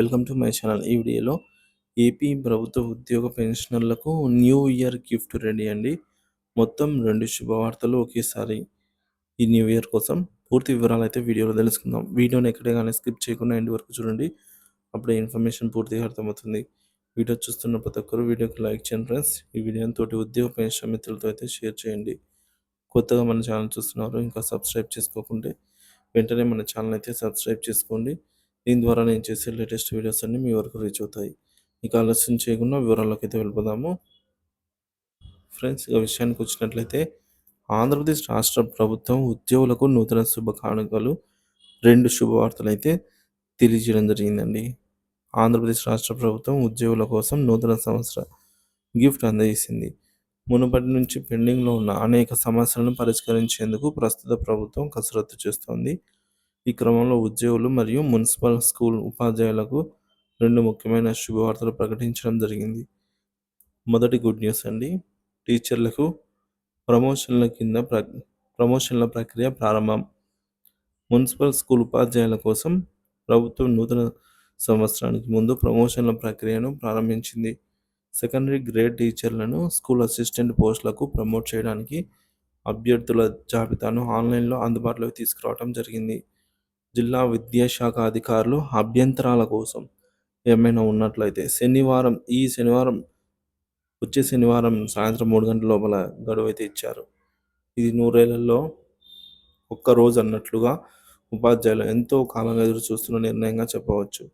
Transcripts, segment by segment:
Welcome to my channel. ఈ వీడియోలో AP ప్రభుత్వ ఉద్యోగ పెన్షనర్లకు న్యూ ఇయర్ గిఫ్ట్ రెడీ అండి. మొత్తం రెండు శుభవార్తలు ఒకేసారి ఈ న్యూ ఇయర్ కోసం పూర్తి వివరాలు అయితే వీడియోలో తెలుసుకుందాం. వీడియోని ఎక్కడే కానీ స్కిప్ చేయకుండా ఎండ్ వరకు చూడండి. అప్పుడే ఇన్ఫర్మేషన్ పూర్తిగా అర్థమవుతుంది. వీడియో చూస్తున్న ప్రతి ఒక్కరు వీడియోకి లైక్ చేయండి ఫ్రెండ్స్. ఈ వీడియోని తోటి ఉద్యోగ పెన్షన్ మిత్రులతో అయితే షేర్ చేయండి. కొత్తగా మన ఛానల్ చూస్తున్నారు ఇంకా సబ్స్క్రైబ్ చేసుకోకుంటే వెంటనే మన ఛానల్ అయితే సబ్స్క్రైబ్ చేసుకోండి. దీని ద్వారా నేను చేసే లేటెస్ట్ వీడియోస్ అన్ని మీ వరకు రీచ్ అవుతాయి. మీకు ఆలస్యం చేయకుండా వివరాల్లోకి అయితే వెళ్ళిపోదాము. ఫ్రెండ్స్ ఇక విషయానికి వచ్చినట్లయితే ఆంధ్రప్రదేశ్ రాష్ట్ర ప్రభుత్వం ఉద్యోగులకు నూతన శుభకానుకలు రెండు శుభవార్తలు అయితే తెలియజేయడం జరిగిందండి. ఆంధ్రప్రదేశ్ రాష్ట్ర ప్రభుత్వం ఉద్యోగుల కోసం నూతన సంవత్సర గిఫ్ట్ అందజేసింది. మునుపటి నుంచి పెండింగ్లో ఉన్న అనేక సమస్యలను పరిష్కరించేందుకు ప్రస్తుత ప్రభుత్వం కసరత్తు చేస్తోంది. ఈ క్రమంలో ఉద్యోగులు మరియు మున్సిపల్ స్కూల్ ఉపాధ్యాయులకు రెండు ముఖ్యమైన శుభవార్తలు ప్రకటించడం జరిగింది. మొదటి గుడ్ న్యూస్ అండి. టీచర్లకు ప్రమోషన్ల కింద ప్ర ప్రమోషన్ల ప్రక్రియ ప్రారంభం. మున్సిపల్ స్కూల్ ఉపాధ్యాయుల కోసం ప్రభుత్వం నూతన సంవత్సరానికి ముందు ప్రమోషన్ల ప్రక్రియను ప్రారంభించింది. సెకండరీ గ్రేడ్ టీచర్లను స్కూల్ అసిస్టెంట్ పోస్టులకు ప్రమోట్ చేయడానికి అభ్యర్థుల జాబితాను ఆన్లైన్లో అందుబాటులోకి తీసుకురావడం జరిగింది. జిల్లా విద్యాశాఖ అధికారులు అభ్యంతరాల కోసం ఏమైనా ఉన్నట్లయితే శనివారం ఈ శనివారం వచ్చే శనివారం సాయంత్రం మూడు గంటల లోపల గడువు అయితే ఇచ్చారు. ఇది నూరేళ్ళలో ఒక్కరోజు అన్నట్లుగా ఉపాధ్యాయులు ఎంతో కాలంగా ఎదురు చూస్తున్న నిర్ణయంగా చెప్పవచ్చు.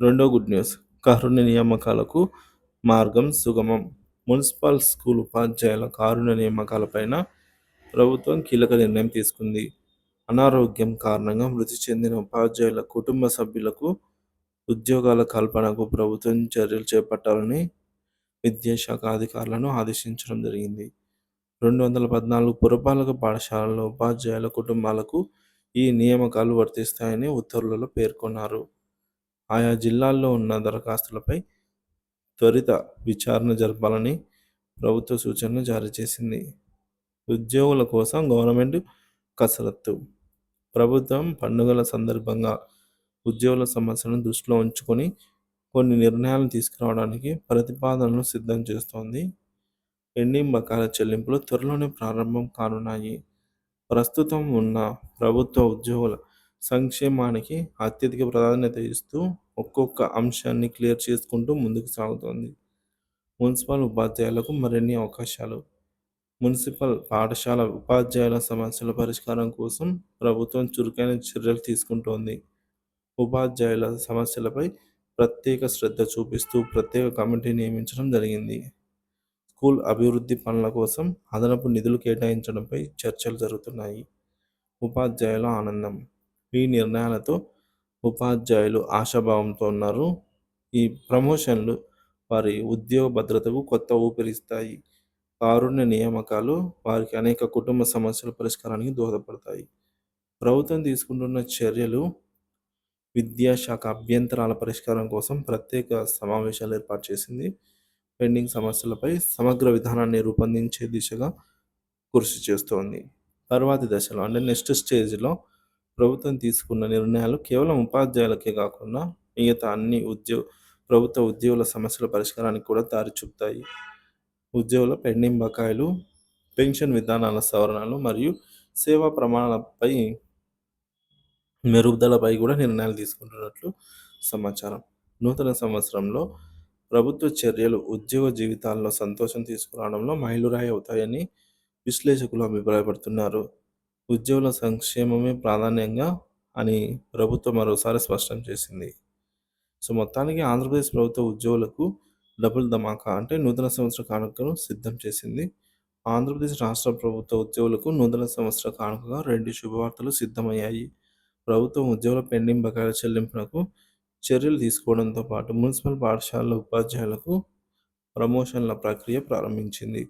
రెండో గుడ్ న్యూస్ కారుణ్య నియామకాలకు మార్గం సుగమం. మున్సిపల్ స్కూల్ ఉపాధ్యాయుల కారుణ్య నియామకాలపైన ప్రభుత్వం కీలక నిర్ణయం తీసుకుంది. అనారోగ్యం కారణంగా మృతి చెందిన ఉపాధ్యాయుల కుటుంబ సభ్యులకు ఉద్యోగాల కల్పనకు ప్రభుత్వం చర్యలు చేపట్టాలని విద్యాశాఖ అధికారులను ఆదేశించడం జరిగింది. రెండు వందల పద్నాలుగు పురపాలక పాఠశాలల ఉపాధ్యాయుల కుటుంబాలకు ఈ నియామకాలు వర్తిస్తాయని ఉత్తర్వులలో పేర్కొన్నారు. ఆయా జిల్లాల్లో ఉన్న దరఖాస్తులపై త్వరిత విచారణ జరపాలని ప్రభుత్వ సూచనలు జారీ చేసింది. ఉద్యోగుల కోసం గవర్నమెంట్ కసరత్తు ప్రభుత్వం పండుగల సందర్భంగా ఉద్యోగుల సమస్యలను దృష్టిలో ఉంచుకొని కొన్ని నిర్ణయాలు తీసుకురావడానికి ప్రతిపాదనలు సిద్ధం చేస్తోంది. పెండింగ్ బకాల చెల్లింపులు త్వరలోనే ప్రారంభం కానున్నాయి. ప్రస్తుతం ఉన్న ప్రభుత్వ ఉద్యోగుల సంక్షేమానికి అత్యధిక ప్రాధాన్యత ఇస్తూ ఒక్కొక్క అంశాన్ని క్లియర్ చేసుకుంటూ ముందుకు సాగుతోంది. మున్సిపల్ ఉపాధ్యాయులకు మరిన్ని అవకాశాలు. మున్సిపల్ పాఠశాల ఉపాధ్యాయుల సమస్యల పరిష్కారం కోసం ప్రభుత్వం చురుకైన చర్యలు తీసుకుంటోంది. ఉపాధ్యాయుల సమస్యలపై ప్రత్యేక శ్రద్ధ చూపిస్తూ ప్రత్యేక కమిటీ నియమించడం జరిగింది. స్కూల్ అభివృద్ధి పనుల కోసం అదనపు నిధులు కేటాయించడంపై చర్చలు జరుగుతున్నాయి. ఉపాధ్యాయుల ఆనందం. ఈ నిర్ణయాలతో ఉపాధ్యాయులు ఆశాభావంతో ఉన్నారు. ఈ ప్రమోషన్లు వారి ఉద్యోగ భద్రతకు కొత్త ఊపిరిస్తాయి. కారుణ్య నియామకాలు వారికి అనేక కుటుంబ సమస్యల పరిష్కారానికి దోహదపడతాయి. ప్రభుత్వం తీసుకుంటున్న చర్యలు విద్యాశాఖ అభ్యంతరాల పరిష్కారం కోసం ప్రత్యేక సమావేశాలు ఏర్పాటు చేసింది. పెండింగ్ సమస్యలపై సమగ్ర విధానాన్ని రూపొందించే దిశగా కృషి చేస్తోంది. తర్వాతి దశలో అంటే నెక్స్ట్ స్టేజ్లో ప్రభుత్వం తీసుకున్న నిర్ణయాలు కేవలం ఉపాధ్యాయులకే కాకుండా మిగతా అన్ని ఉద్యోగ ప్రభుత్వ ఉద్యోగుల సమస్యల పరిష్కారానికి కూడా దారి చూపుతాయి. ఉద్యోగుల పెండింగ్ బకాయిలు పెన్షన్ విధానాల సవరణలు మరియు సేవా ప్రమాణాలపై మెరుగుదలపై కూడా నిర్ణయాలు తీసుకుంటున్నట్లు సమాచారం. నూతన సంవత్సరంలో ప్రభుత్వ చర్యలు ఉద్యోగ జీవితాల్లో సంతోషం తీసుకురావడంలో మైలురాయి అవుతాయని విశ్లేషకులు అభిప్రాయపడుతున్నారు. ఉద్యోగుల సంక్షేమమే ప్రాధాన్యంగా అని ప్రభుత్వం మరోసారి స్పష్టం చేసింది. సో మొత్తానికి ఆంధ్రప్రదేశ్ ప్రభుత్వ ఉద్యోగులకు డబుల్ ధమాకా అంటే నూతన సంవత్సర కానుకను సిద్ధం చేసింది. ఆంధ్రప్రదేశ్ రాష్ట్ర ప్రభుత్వ ఉద్యోగులకు నూతన సంవత్సర కానుకగా రెండు శుభవార్తలు సిద్ధమయ్యాయి. ప్రభుత్వం ఉద్యోగుల పెండింగ్ బకాయిల చెల్లింపునకు చర్యలు తీసుకోవడంతో పాటు మున్సిపల్ పాఠశాలల ఉపాధ్యాయులకు ప్రమోషన్ల ప్రక్రియ ప్రారంభించింది.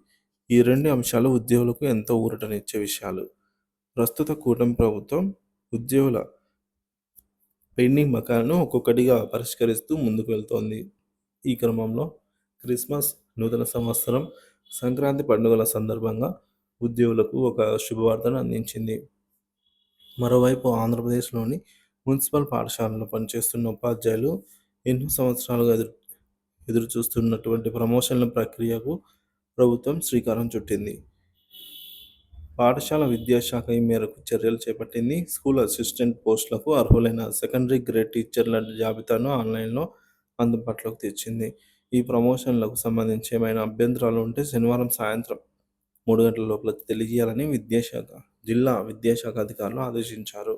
ఈ రెండు అంశాలు ఉద్యోగులకు ఎంతో ఊరటనిచ్చే విషయాలు. ప్రస్తుత కూటమి ప్రభుత్వం ఉద్యోగుల పెండింగ్ బకాయిలను ఒక్కొక్కటిగా పరిష్కరిస్తూ ముందుకు వెళ్తోంది. ఈ క్రమంలో క్రిస్మస్ నూతన సంవత్సరం సంక్రాంతి పండుగల సందర్భంగా ఉద్యోగులకు ఒక శుభవార్తను అందించింది. మరోవైపు ఆంధ్రప్రదేశ్లోని మున్సిపల్ పాఠశాలలో పనిచేస్తున్న ఉపాధ్యాయులు ఎన్నో సంవత్సరాలుగా ఎదురు ఎదురు చూస్తున్నటువంటి ప్రమోషన్ల ప్రక్రియకు ప్రభుత్వం శ్రీకారం చుట్టింది. పాఠశాల విద్యాశాఖ ఈ మేరకు చర్యలు చేపట్టింది. స్కూల్ అసిస్టెంట్ పోస్టులకు అర్హులైన సెకండరీ గ్రేడ్ టీచర్ల జాబితాను ఆన్లైన్లో అందుబాటులోకి తెచ్చింది. ఈ ప్రమోషన్లకు సంబంధించి ఏమైనా అభ్యంతరాలు ఉంటే శనివారం సాయంత్రం మూడు గంటల లోపల తెలియజేయాలని విద్యాశాఖ జిల్లా విద్యాశాఖ అధికారులు ఆదేశించారు.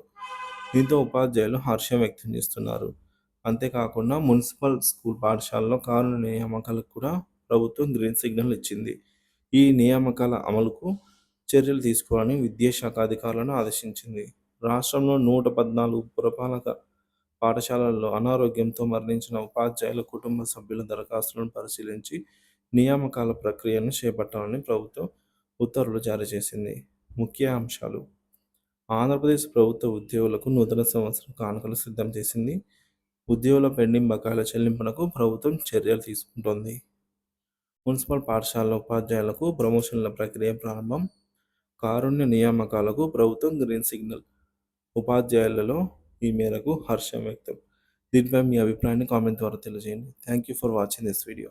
దీంతో ఉపాధ్యాయులు హర్షం వ్యక్తం చేస్తున్నారు. అంతేకాకుండా మున్సిపల్ స్కూల్ పాఠశాలలో కారుణ నియామకాలకు కూడా ప్రభుత్వం గ్రీన్ సిగ్నల్ ఇచ్చింది. ఈ నియామకాల అమలుకు చర్యలు తీసుకోవాలని విద్యాశాఖ అధికారులను ఆదేశించింది. రాష్ట్రంలో నూట పద్నాలుగు పురపాలక పాఠశాలల్లో అనారోగ్యంతో మరణించిన ఉపాధ్యాయుల కుటుంబ సభ్యుల దరఖాస్తులను పరిశీలించి నియామకాల ప్రక్రియను చేపట్టాలని ప్రభుత్వం ఉత్తర్వులు జారీ చేసింది. ముఖ్య అంశాలు. ఆంధ్రప్రదేశ్ ప్రభుత్వ ఉద్యోగులకు నూతన సంవత్సరం కానుకలు సిద్ధం చేసింది. ఉద్యోగుల పెండింగ్ బకాయిల చెల్లింపునకు ప్రభుత్వం చర్యలు తీసుకుంటోంది. మున్సిపల్ పాఠశాల ఉపాధ్యాయులకు ప్రమోషన్ల ప్రక్రియ ప్రారంభం. కారుణ్య నియామకాలకు ప్రభుత్వం గ్రీన్ సిగ్నల్. ఉపాధ్యాయులలో ఈ మేరకు హర్షం వ్యక్తం. దీనిపై మీ అభిప్రాయాన్ని కామెంట్ ద్వారా తెలియజేయండి. Thank you for watching this video